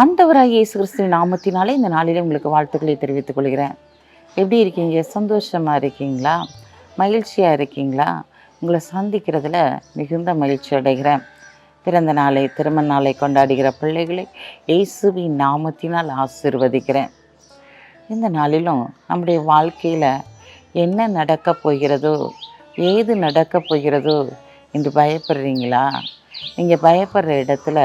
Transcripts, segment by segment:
ஆண்டவராகிய இயேசு கிறிஸ்துவின் நாமத்தினாலே இந்த நாளிலே உங்களுக்கு வாழ்த்துக்களை தெரிவித்துக் கொள்கிறேன். எப்படி இருக்கீங்க? சந்தோஷமாக இருக்கீங்களா? மகிழ்ச்சியாக இருக்கீங்களா? உங்களை சந்திக்கிறதுல மிகுந்த மகிழ்ச்சி அடைகிறேன். பிறந்த நாளை திருமண நாளை கொண்டாடுகிற பிள்ளைகளை இயேசுவின் நாமத்தினால் ஆசீர்வதிக்கிறேன். இந்த நாளிலும் நம்முடைய வாழ்க்கையில் என்ன நடக்கப் போகிறதோ ஏது நடக்கப் போகிறதோ என்று பயப்படுறீங்களா? நீங்கள் பயப்படுற இடத்துல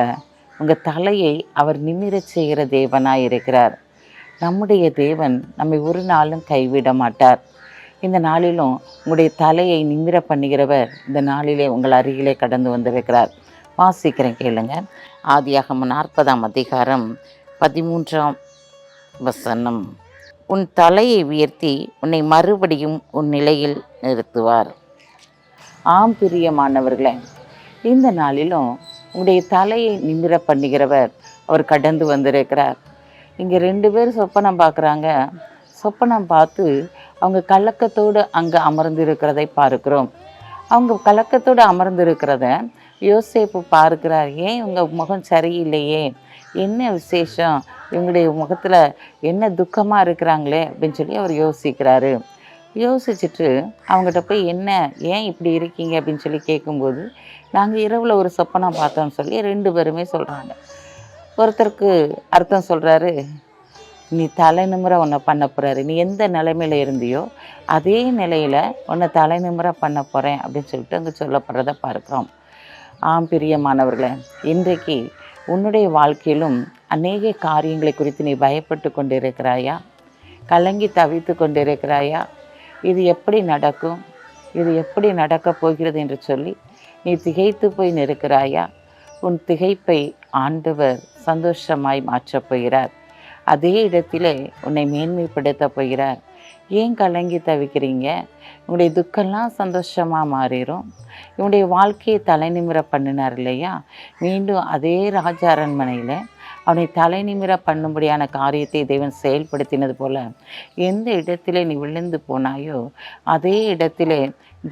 உங்கள் தலையை அவர் நிமிரச் செய்கிற தேவனாக இருக்கிறார். நம்முடைய தேவன் நம்மை ஒரு நாளும் கைவிட மாட்டார். இந்த நாளிலும் உங்களுடைய தலையை நிமிர பண்ணுகிறவர் இந்த நாளிலே உங்கள் அருகிலே கடந்து வந்திருக்கிறார். வாசிக்கிறேன் கேளுங்க. ஆதியாகம் நாற்பதாம் அதிகாரம் பதிமூன்றாம் வசனம். உன் தலையை உயர்த்தி உன்னை மறுபடியும் உன் நிலையில் நிறுத்துவார். ஆம் பிரியமானவர்களே இந்த நாளிலும் உங்களுடைய தலையை நிமிர பண்ணுகிறவர். அவர் கடந்து வந்திருக்கிறார். இங்கே ரெண்டு பேர் சொப்பனம் பார்க்குறாங்க. சொப்பனம் பார்த்து அவங்க கலக்கத்தோடு அங்கே அமர்ந்து இருக்கிறதை பார்க்கிறோம். அவங்க கலக்கத்தோடு அமர்ந்து இருக்கிறத யோசேப்பு பார்க்கிறார். ஏன் இவங்க முகம் சரியில்லையே? என்ன விசேஷம்? இவங்களுடைய முகத்தில் என்ன துக்கமாக இருக்கிறாங்களே அப்படின்னு சொல்லி அவர் யோசிக்கிறாரு. யோசிச்சுட்டு அவங்ககிட்ட போய் என்ன? ஏன் இப்படி இருக்கீங்க? அப்படின்னு சொல்லி கேட்கும்போது நாங்கள் இரவில் ஒரு சொப்பனம் பார்த்தோம்னு சொல்லி ரெண்டு பேருமே சொல்கிறாங்க ஒருத்தருக்கு அர்த்தம் சொல்கிறாரு நீ தலை நிமிர உன்னை பண்ண போகிறாரு நீ எந்த நிலைமையில் இருந்தியோ அதே நிலையில் உன்னை தலை நிமிர பண்ண போகிறேன் அப்படின்னு சொல்லிட்டு அங்கே சொல்லப்படுறத பார்க்குறோம். ஆம் பிரியமானவர்களே இன்றைக்கு உன்னுடைய வாழ்க்கையிலும் அநேக காரியங்களை குறித்து நீ பயப்பட்டு கொண்டிருக்கிறாயா? கலங்கி தவித்து கொண்டிருக்கிறாயா? இது எப்படி நடக்கும்? இது எப்படி நடக்கப் போகிறது என்று சொல்லி நீ திகைத்து போய் நிற்கிறாயா? உன் திகைப்பை ஆண்டவர் சந்தோஷமாய் மாற்றப் போகிறார். அதே இடத்திலே உன்னை மேன்மைப்படுத்தப் போகிறார். ஏன் கலங்கி தவிக்கிறீங்க? உங்களுடைய துக்கம்லாம் சந்தோஷமாக மாறிடும் இவனுடைய வாழ்க்கையை தலைநிமிர பண்ணினார் இல்லையா? மீண்டும் அதே ராஜ அரண்மனையில் அவனை தலை நிமிர பண்ணும்படியான காரியத்தை தேவன் செயல்படுத்தினது போல எந்த இடத்திலே நீ விழுந்து போனாயோ அதே இடத்திலே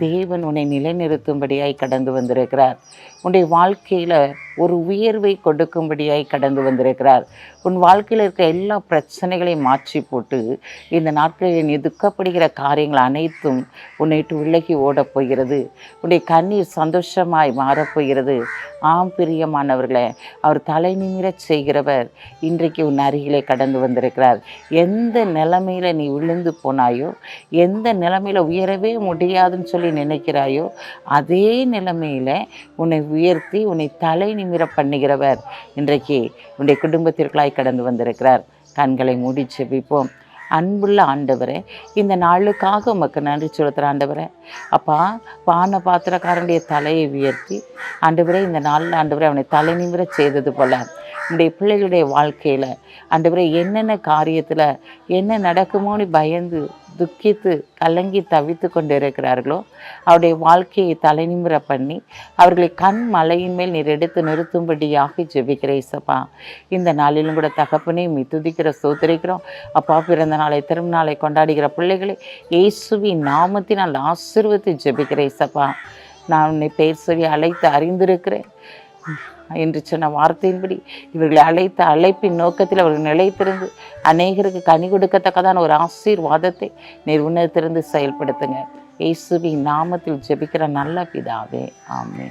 தேவன் உன்னை நிலைநிறுத்தும்படியாய் கடந்து வந்திருக்கிறார். உன்னுடைய வாழ்க்கையில் ஒரு உயர்வை கொடுக்கும்படியாய் கடந்து வந்திருக்கிறார். உன் வாழ்க்கையில் இருக்க எல்லா பிரச்சனைகளையும் மாற்றி போட்டு இந்த நாட்களில் நீ துக்கப்படுகிற காரியங்கள் அனைத்தும் உன்னை விட்டு விலகி ஓடப் போகிறது. உன்னுடைய கண்ணீர் சந்தோஷமாய் மாறப்போகிறது ஆம் பிரியமானவர்களே அவர் தலை நிமிரச் செய்கிறவர் இன்றைக்கு உன் அருகிலே கடந்து வந்திருக்கிறார். எந்த நிலைமையில் நீ விழுந்து போனாயோ எந்த நிலைமையில் உயரவே முடியாதுன்னு சொல்லி நினைக்கிறாயோ அதே நிலைமையில் உன்னை உயர்த்தி உன்னை தலை நிமிர பண்ணுகிறவர் இன்றைக்கு உன்னுடைய குடும்பத்திற்குள்ளாய் கடந்து வந்திருக்கிறார். கண்களை மூடி செபிப்போம் அன்புள்ள ஆண்டவரே இந்த நாளுக்காக உமக்கு நன்றி செலுத்துகிற ஆண்டவரே. அப்பா பானை பாத்திரக்காரனுடைய தலையை உயர்த்தி ஆண்டவரே இந்த நாளில் ஆண்டவரே அவனை தலை நிமிர செய்தது போல உன்னுடைய பிள்ளைகளுடைய வாழ்க்கையில் ஆண்டவரே என்னென்ன காரியத்தில் என்ன நடக்குமோன்னு பயந்து துக்கித்து கலங்கி தவித்து கொண்டு இருக்கிறார்களோ அவருடைய வாழ்க்கையை தலைநிமிர பண்ணி அவர்களை கண் மலையின் மேல் நீர் எடுத்து நிறுத்தும்படியாக ஜெபிக்கிற இசப்பா இந்த நாளிலும் கூட தகப்பனே மீ துதிக்கிற சோதரிக்கிறோம் அப்பா பிறந்த நாளை திருநாளை கொண்டாடுகிற பிள்ளைகளை இயேசுவி நாமத்தினால் ஆசீர்வத்தை ஜெபிக்கிற இசப்பா நான் உன்னை பெயர் சொல்லி அழைத்து அறிந்திருக்கிறேன். என்று சொன்ன வார்த்தையின்படி இவர்களை அழைத்த அழைப்பின் நோக்கத்தில் அவர்கள் நிலைத்திருந்து அநேகருக்கு கனி கொடுக்கத்தக்கதான ஒரு ஆசீர்வாதத்தை நீர் உன்னதத்திலிருந்து செயல்படுத்துங்க. இயேசுவின் நாமத்தில் ஜெபிக்கிற நல்ல பிதாவே. ஆமே